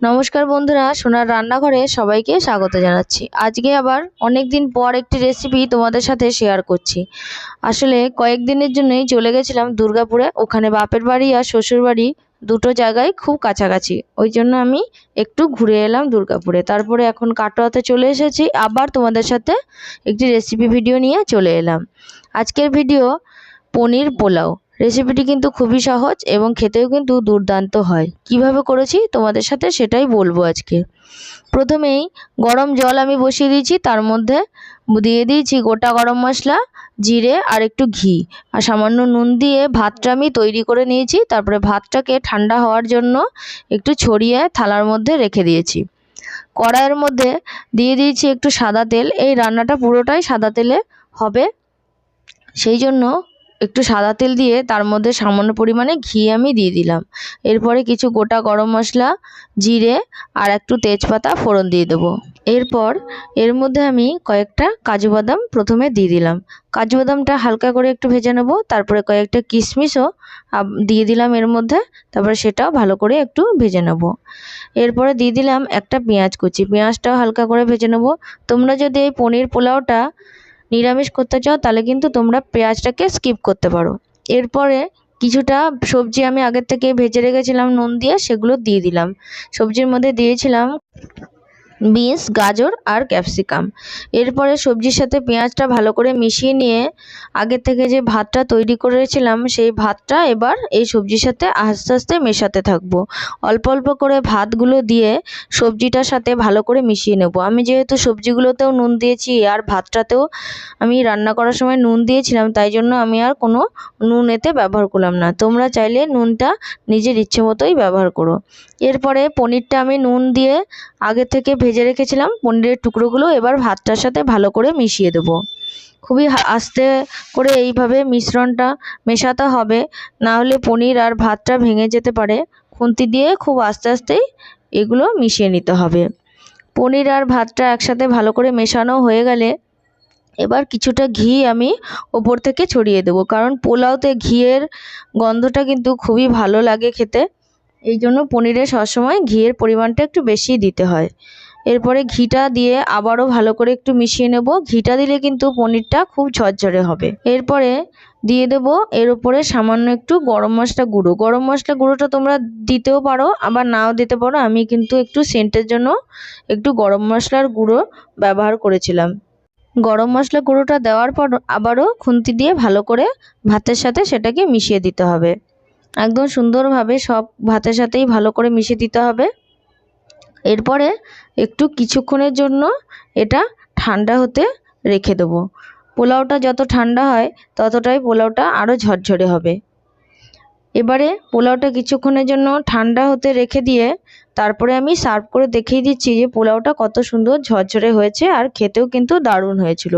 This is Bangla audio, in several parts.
নমস্কার বন্ধুরা, সোনার রান্নাঘরে সবাইকে স্বাগত জানাচ্ছি। আজকে আবার অনেক দিন পর একটি রেসিপি তোমাদের সাথে শেয়ার করছি। আসলে কয়েকদিনের জন্যই চলে গেছিলাম দুর্গাপুরে। ওখানে বাপের বাড়ি আর শ্বশুর বাড়ি দুটো জায়গায় খুব কাছাকাছি। ওই জন্য আমি একটু ঘুরে এলাম দুর্গাপুরে। তারপরে এখন কাটোয়াতে চলে এসেছি। আবার তোমাদের সাথে একটি রেসিপি ভিডিও নিয়ে চলে এলাম। আজকের ভিডিও পনির পোলাও। রেসিপিটি কিন্তু খুবই সহজ এবং খেতেও কিন্তু দুর্দান্ত হয়। কীভাবে করেছি? তোমাদের সাথে সেটাই বলব আজকে। প্রথমেই গরম জল আমি বসিয়ে দিয়েছি, তার মধ্যে দিয়ে দিয়েছি গোটা গরম মশলা, জিরে আর একটু ঘি। আর সামান্য নুন দিয়ে ভাতটা আমি তৈরি করে নিয়েছি, তারপরে ভাতটাকে ঠান্ডা হওয়ার জন্য একটু ছড়িয়ে থালার মধ্যে রেখে দিয়েছি। কড়াইয়ের মধ্যে দিয়ে দিয়েছি একটু সাদা তেল, এই রান্নাটা পুরোটাই সাদা তেলে হবে। সেই জন্য একটু সাদা তেল দিয়ে তার মধ্যে সামান্য পরিমাণে ঘি আমি দিয়ে দিলাম। এরপরে কিছু গোটা গরম মশলা, জিরে আর একটু তেজপাতা ফোড়ন দিয়ে দেবো। এরপর এর মধ্যে আমি কয়েকটা কাজু বাদাম প্রথমে দিয়ে দিলাম। কাজু বাদামটা হালকা করে একটু ভেজে নেব, তারপরে কয়েকটা কিশমিশও দিয়ে দিলাম এর মধ্যে, তারপরে সেটাও ভালো করে একটু ভেজে নেব। এরপরে দিয়ে দিলাম একটা পেঁয়াজ কুচি। পেঁয়াজটাও হালকা করে ভেজে নেব। তোমরা যদি এই পনির পোলাওটা নিরামিষ করতে চাও, তাহলে কিন্তু তোমরা পেঁয়াজটাকে স্কিপ করতে পারো। এরপরে কিছুটা সবজি আমি আগের থেকে ভেজে রেখেছিলাম, নুন দিয়ে সেগুলো দিয়ে দিলাম। সবজির মধ্যে দিয়েছিলাম বিনস, গাজর আর ক্যাপসিকাম। এরপরে সবজির সাথে পেঁয়াজটা ভালো করে মিশিয়ে নিয়ে আগে থেকে যে ভাতটা তৈরি করেছিলাম, সেই ভাতটা এবার এই সবজির সাথে আস্তে আস্তে মেশাতে থাকব। অল্প অল্প করে ভাতগুলো দিয়ে সবজিটার সাথে ভালো করে মিশিয়ে নেব। আমি যেহেতু সবজিগুলোতেও নুন দিয়েছি আর ভাতটাতেও আমি রান্না করার সময় নুন দিয়েছিলাম, তাই জন্য আমি আর কোনো নুন এতে ব্যবহার করলাম না। তোমরা চাইলে নুনটা নিজের ইচ্ছে মতোই ব্যবহার করো। এরপরে পনিরটা আমি নুন দিয়ে আগে থেকে ভেজে রেখেছিলাম, পনিরের টুকরোগুলো এবার ভাতটার সাথে ভালো করে মিশিয়ে দেবো। খুবই আস্তে করে এইভাবে মিশ্রণটা মেশাতে হবে, না হলে পনির আর ভাতটা ভেঙে যেতে পারে। খুন্তি দিয়ে খুব আস্তে আস্তেই এগুলো মিশিয়ে নিতে হবে। পনির আর ভাতটা একসাথে ভালো করে মেশানো হয়ে গেলে এবার কিছুটা ঘি আমি ওপর থেকে ছড়িয়ে দেবো, কারণ পোলাওতে ঘিয়ের গন্ধটা কিন্তু খুবই ভালো লাগে খেতে। এই জন্য পনিরে সবসময় ঘিয়ের পরিমাণটা একটু বেশি দিতে হয়। এরপরে ঘিটা দিয়ে আবারও ভালো করে একটু মিশিয়ে নেব। ঘিটা দিলে কিন্তু পনিরটা খুব ঝরঝরে হবে। এরপরে দিয়ে দেব এর উপরে সামান্য একটু গরম মশলা গুঁড়ো। গরম মশলা গুঁড়োটা তোমরা দিতেও পারো, আবার নাও দিতে পারো। আমি কিন্তু একটু সেন্টের জন্য একটু গরম মশলার গুঁড়ো ব্যবহার করেছিলাম। গরম মশলা গুঁড়োটা দেওয়ার পর আবারও খুন্তি দিয়ে ভালো করে ভাতের সাথে সেটাকে মিশিয়ে দিতে হবে। একদম সুন্দরভাবে সব ভাতের সাথেই ভালো করে মিশিয়ে দিতে হবে। এরপরে একটু কিছুক্ষণের জন্য এটা ঠান্ডা হতে রেখে দেবো। পোলাওটা যত ঠান্ডা হয় ততটাই পোলাওটা আরও ঝরঝরে হবে। এবারে পোলাওটা কিছুক্ষণের জন্য ঠান্ডা হতে রেখে দিয়ে তারপরে আমি সার্ভ করে দেখিয়ে দিচ্ছি যে পোলাওটা কত সুন্দর ঝরঝরে হয়েছে আর খেতেও কিন্তু দারুণ হয়েছিল।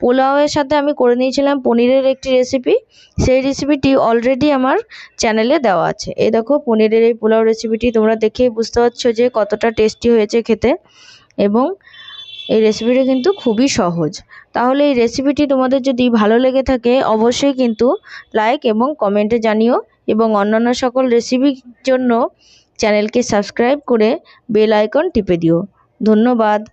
পোলাওয়ের সাথে আমি করে নিয়েছিলাম পনিরের একটি রেসিপি সেই রেসিপিটি অলরেডি আমার চ্যানেলে দেওয়া আছে। এই দেখো, পনিরের এই পোলাও রেসিপিটি তোমরা দেখেই বুঝতে পারছ যে কতটা টেস্টি হয়েছে খেতে। এবং এই রেসিপিটা কিন্তু খুবই সহজ। তাহলে এই রেসিপিটি তোমাদের যদি ভালো লেগে থাকে, অবশ্যই কিন্তু লাইক এবং কমেন্টে জানিও এবং অন্যান্য সকল রেসিপির জন্য চ্যানেলকে সাবস্ক্রাইব করে বেল আইকন টিপে দিও। ধন্যবাদ।